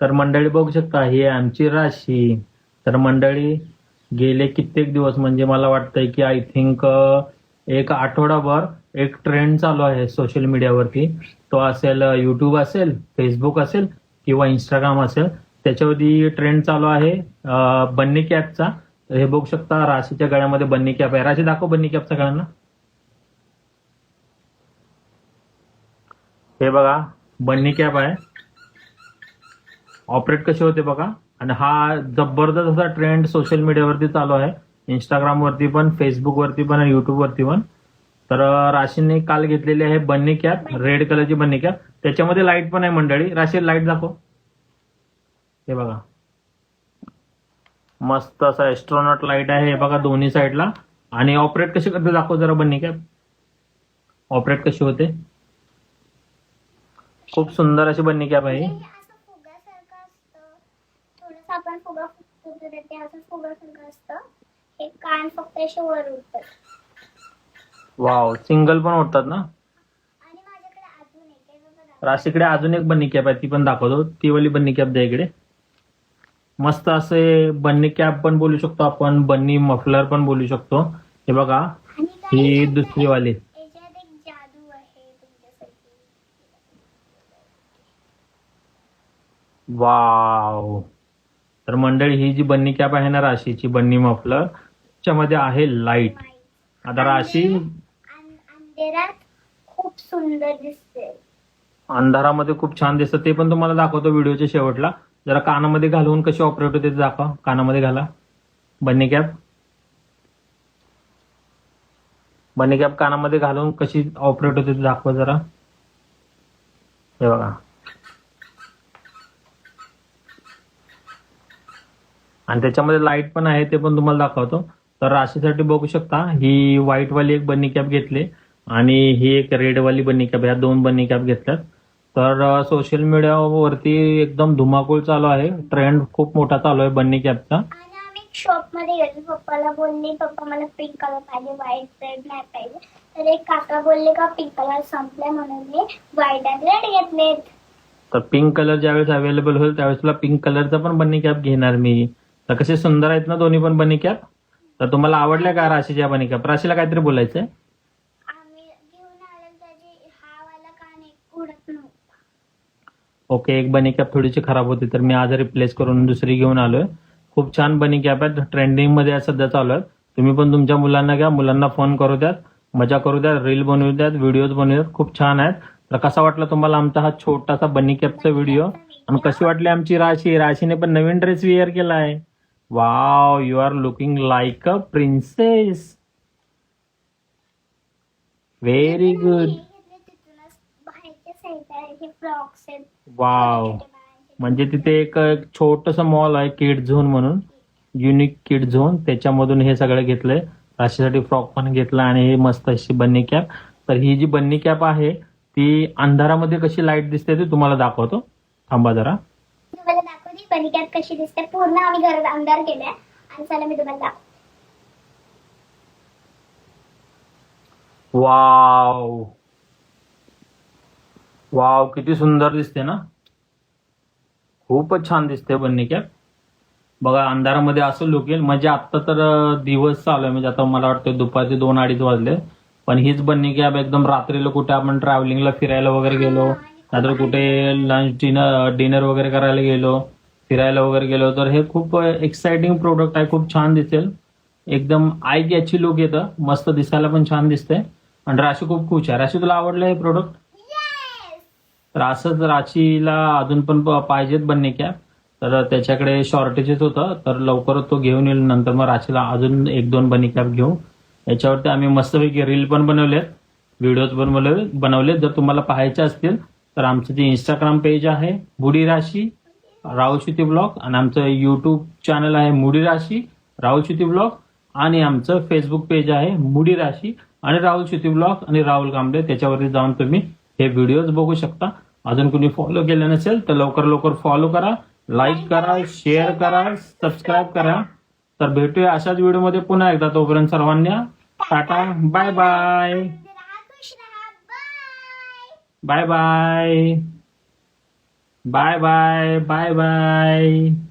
तर मंडळी बघू शकता ही आमची राशी. तर मंडळी गेले कित्येक दिवस म्हणजे मला वाटतंय की आय थिंक एक आठवडाभर एक ट्रेंड चालू आहे सोशल मीडियावरती तो असेल युट्यूब असेल फेसबुक असेल किंवा इंस्टाग्राम असेल. त्याच्यावरती ट्रेंड चालू आहे बन्नी कॅपचा हे बघू शकता राशीच्या गळ्यामध्ये बन्नी कॅप आहे. राशी दाखव बन्नी कॅपचा गळ्यांना. हे बघा बन्नी कॅप आहे. ऑपरेट कसे होते बघा? आणि हा जबरदस्त असा ट्रेंड सोशल मीडियावरती चालू आहे. इंस्टाग्राम वरती पण फेसबुक वरती पण आणि युट्यूबवरती पण. तर राशीने काल घेतलेली आहे बन्नी कॅप रेड कलरची बन्नी कॅप. त्याच्यामध्ये लाइट पण आहे मंडळी. राशी लाइट दाखव. हे बघा. मस्त असा एस्ट्रॉनॉट लाइट आहे. हे बघा दोन्ही साईडला आणि ऑपरेट कशी करते दाखव जरा बन्नी कॅप. ऑपरेट कशी होते? खूप सुंदर अशी बन्नी कॅप आहे हे असं फुग्यासारखं असतं थोडस आपण फुगा ते असं असतं हे कान फक्त असे वर उठतात वाव सिंगल पण होतात ना? आणि माझ्याकडे अजून एक आहे बघा दादा. राशीकडे अजून एक बन्नी कॅप आहे ती पण दाखवतो. ती वाली बन्नी कॅप द्या इकडे. मस्त असे बन्नी कॅप पण बोलू शकतो आपण बन्नी मफलर पण बोलू शकतो. हे बघा आणि काय ही याच्यात- दुसरी वाली. याच्यात एक जादू आहे तुमच्यासाठी. वाव. तर मंडळी ही जी बन्नी कॅप आहे ना राशीची बन्नी मफलर त्याच्यामध्ये आहे लाइट आता राशी खूप सुंदर दिसते. अंधारामध्ये खूप छान दिसतं. ते पण तुम्हाला दाखवतो व्हिडिओच्या शेवटला. जरा कानामध्ये घालून कशी ऑपरेट होते ते दाखवा. कानामध्ये घाला. बन्नी कॅप बन्नी कॅप कानामध्ये घालून कशी ऑपरेट होते ते दाखवा जरा. हे बघा. आणि त्याच्यामध्ये लाइट पण आहे ते पण तुम्हाला दाखवतो. तर राशीसाठी बघू शकता ही व्हाईट वाली एक बन्नी कॅप घेतली आणि ही एक रेड वाली बन्नी कॅप ह्या दोन बन्नी कॅप घेतल्यात. तर सोशल मीडियावरती एकदम धुमाकूळ चालू आहे. ट्रेंड खूप मोठा चालू आहे बन्नी कॅपचा शॉपमध्ये गेलो. पप्पाला बोलले पप्पा मला पिंक कलर पाहिजे व्हाईट नाही पाहिजे. तर एक काका बोलले का पिंक कलर संपलाय म्हणून मी व्हाईट आणि रेड घेतलेत. तर पिंक कलर ज्यावेळेस अवेलेबल होईल त्यावेळेस तुला पिंक कलरचा पण बन्नी कॅप घेणार मी. तर कसे सुंदर आहेत ना दोन्ही पण बन्नी कॅप तर तुम्हाला आवडल्या का राशीच्या बन्नी कॅप राशीला काहीतरी बोलायचंय. ओके एक बनी कॅप थोडीशी खराब होती तर मी आज रिप्लेस करून दुसरी घेऊन आलोय. खूप छान बनी कॅप आहेत ट्रेंडिंगमध्ये सध्या चालू आहेत. तुम्ही पण तुमच्या मुलांना घ्या मुलांना फोन करू द्यात मजा करू द्यात रील बनवू द्यात व्हिडिओज बनवू द्यात खूप छान आहेत. तर कसा वाटला तुम्हाला आमचा हा छोटासा बनी कॅपचा व्हिडिओ आणि कशी वाटली आमची राशी? राशीने पण नवीन ड्रेस वेअर केलाय. Wow you are looking like a princess very good हे घेतले तिथूनच बाहेरच्या साईड हे फ्रॉक्स आहेत वाव. म्हणजे तिथे एक छोटस मॉल आहे किड झोन म्हणून. युनिक किड झोन त्याच्यामधून हे सगळं घेतलंय. राशीसाठी फ्रॉक पण घेतला आणि हे मस्त अशी बन्नी कॅप तर ही जी बन्नी कॅप आहे ती अंधारामध्ये कशी लाइट दिसते ते तुम्हाला दाखवतो. थांबा जरा. कॅप कशी दिसते पूर्ण आम्ही घरात अंधार केलाय. आणि चला मी तुम्हाला दाखव वाव. वाव किती सुंदर दिसते ना? खूपच छान दिसते बन्नी कॅप बघा अंधारामध्ये असं लुक येईल. म्हणजे आता तर दिवस चालू आहे. म्हणजे आता मला वाटतं दुपारचे दोन अडीच वाजले. पण हीच बन्नी कॅब एकदम रात्रीला कुठे आपण ट्रॅव्हलिंगला फिरायला वगैरे गेलो. नाहीतर कुठे लंच डिनर डिनर वगैरे करायला गेलो. फिरायला वगैरे गेलो तर हे खूप एक्साइटिंग प्रोडक्ट आहे. खूप छान दिसेल. एकदम आय कॅची लुक येतं. मस्त दिसायला पण छान दिसते. आणि राशी खूप खुश आहे. राशी तुला आवडलं हे प्रोडक्ट तर असंच राशीला अजून पण पाहिजेत बन्नी कॅप तर त्याच्याकडे शॉर्टेजेस होतं. तर लवकरच तो घेऊन येईल. नंतर मग राशीला अजून एक दोन बन्नी कॅप घेऊ. याच्यावरती आम्ही मस्तपैकी रील पण बनवलेत. व्हिडिओज पण बनवले बनवलेत. जर तुम्हाला पाहायचे असतील तर आमचं जे इंस्टाग्राम पेज आहे बुडी राशी राहुल श्रुती ब्लॉग आणि आमचं युट्यूब चॅनल आहे मुडी राशी राहुल श्रुती ब्लॉग आणि आमचं फेसबुक पेज आहे मुडी राशी आणि राहुल श्रुती ब्लॉग आणि राहुल कांबळे त्याच्यावरती जाऊन तुम्ही हे व्हिडिओज बघू शकता. अजून कोणी फॉलो केलं नसेल तर लवकर लवकर फॉलो करा लाईक करा शेअर करा सबस्क्राईब करा. तर भेटूया अशाच व्हिडिओमध्ये पुन्हा एकदा. तोपर्यंत सर्वांना tata bye bye bye bye bye bye bye bye bye